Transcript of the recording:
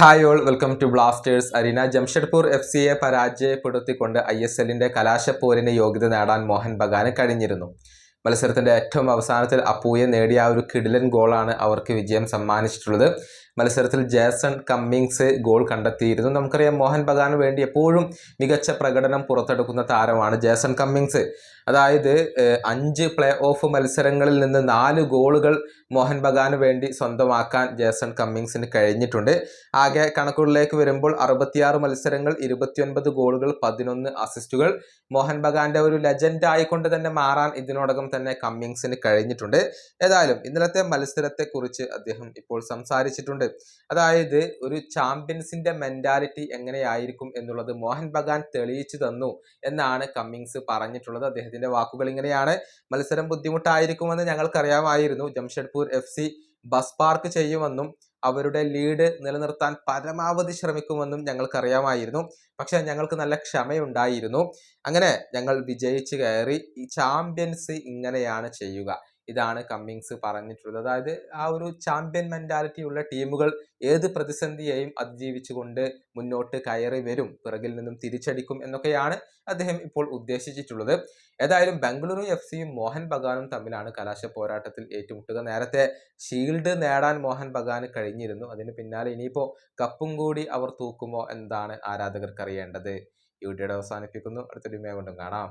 Hi all welcome to Blasters arena Jamshedpur F സിയെ പരാജയപ്പെടുത്തിക്കൊണ്ട് I S എല്ലിന്റെ കലാശപ്പോരിന് യോഗ്യത നേടാൻ മോഹൻ ബഗാന് കഴിഞ്ഞിരുന്നു. മത്സരത്തിന്റെ ഏറ്റവും അവസാനത്തിൽ അപ്പൂയെ നേടിയ ആ ഒരു കിടിലൻ ഗോളാണ് അവർക്ക് വിജയം സമ്മാനിച്ചിട്ടുള്ളത്. മത്സരത്തിൽ ജേസൺ കമ്മിങ്സ് ഗോൾ കണ്ടെത്തിയിരുന്നു. നമുക്കറിയാം മോഹൻ ബഗാന് വേണ്ടി എപ്പോഴും മികച്ച പ്രകടനം പുറത്തെടുക്കുന്ന താരമാണ് ജേസൺ കമ്മിങ്സ്. അതായത് അഞ്ച് പ്ലേ ഓഫ് മത്സരങ്ങളിൽ നിന്ന് നാല് ഗോളുകൾ മോഹൻ ബഗാന് വേണ്ടി സ്വന്തമാക്കാൻ ജേസൺ കമ്മിങ്സിന് കഴിഞ്ഞിട്ടുണ്ട്. ആകെ കണക്കുകളിലേക്ക് വരുമ്പോൾ അറുപത്തിയാറ് മത്സരങ്ങൾ ഇരുപത്തിയൊൻപത് ഗോളുകൾ പതിനൊന്ന് അസിസ്റ്റുകൾ. മോഹൻ ബഗാന്റെ ഒരു ലെജൻഡ് ആയിക്കൊണ്ട് തന്നെ മാറാൻ ഇതിനോടകം തന്നെ കമ്മിങ്സിന് കഴിഞ്ഞിട്ടുണ്ട്. ഏതായാലും ഇന്നലത്തെ മത്സരത്തെ കുറിച്ച് അദ്ദേഹം ഇപ്പോൾ സംസാരിച്ചിട്ടുണ്ട്. അതായത് ഒരു ചാമ്പ്യൻസിന്റെ മെന്റാലിറ്റി എങ്ങനെയായിരിക്കും എന്നുള്ളത് മോഹൻ ബഗാൻ തെളിയിച്ചു തന്നു എന്നാണ് കമ്മിങ്സ് പറഞ്ഞിട്ടുള്ളത്. അദ്ദേഹത്തിന്റെ വാക്കുകൾ ഇങ്ങനെയാണ്. മത്സരം ബുദ്ധിമുട്ടായിരിക്കുമെന്ന് ഞങ്ങൾക്കറിയാമായിരുന്നു. Jamshedpur F C bus park ചെയ്യുമെന്നും അവരുടെ ലീഡ് നിലനിർത്താൻ പരമാവധി ശ്രമിക്കുമെന്നും ഞങ്ങൾക്കറിയാമായിരുന്നു. പക്ഷെ ഞങ്ങൾക്ക് നല്ല ക്ഷമയുണ്ടായിരുന്നു. അങ്ങനെ ഞങ്ങൾ വിജയിച്ചു കയറി ഈ ചാമ്പ്യൻസ് ഇങ്ങനെയാണ് ചെയ്യുക. ഇതാണ് കമ്മിങ്സ് പറഞ്ഞിട്ടുള്ളത്. അതായത് ആ ഒരു ചാമ്പ്യൻ മെന്റാലിറ്റി ഉള്ള ടീമുകൾ ഏത് പ്രതിസന്ധിയെയും അതിജീവിച്ചുകൊണ്ട് മുന്നോട്ട് കയറി വരും പിറകിൽ നിന്നും തിരിച്ചടിക്കും എന്നൊക്കെയാണ് അദ്ദേഹം ഇപ്പോൾ ഉദ്ദേശിച്ചിട്ടുള്ളത്. ഏതായാലും ബംഗളൂരു എഫ് സിയും മോഹൻ ബഗാനും തമ്മിലാണ് കലാശ പോരാട്ടത്തിൽ ഏറ്റുമുട്ടുക. നേരത്തെ ഷീൽഡ് നേടാൻ മോഹൻ ബഗാന് കഴിഞ്ഞിരുന്നു. അതിന് പിന്നാലെ ഇനിയിപ്പോൾ കപ്പും കൂടി അവർ തൂക്കുമോ? എന്താണ് ആരാധകർക്ക് അറിയേണ്ടത് ഈ വീഡിയോയുടെ അവസാനിപ്പിക്കുന്നു. അടുത്തൊരു കൊണ്ടും കാണാം.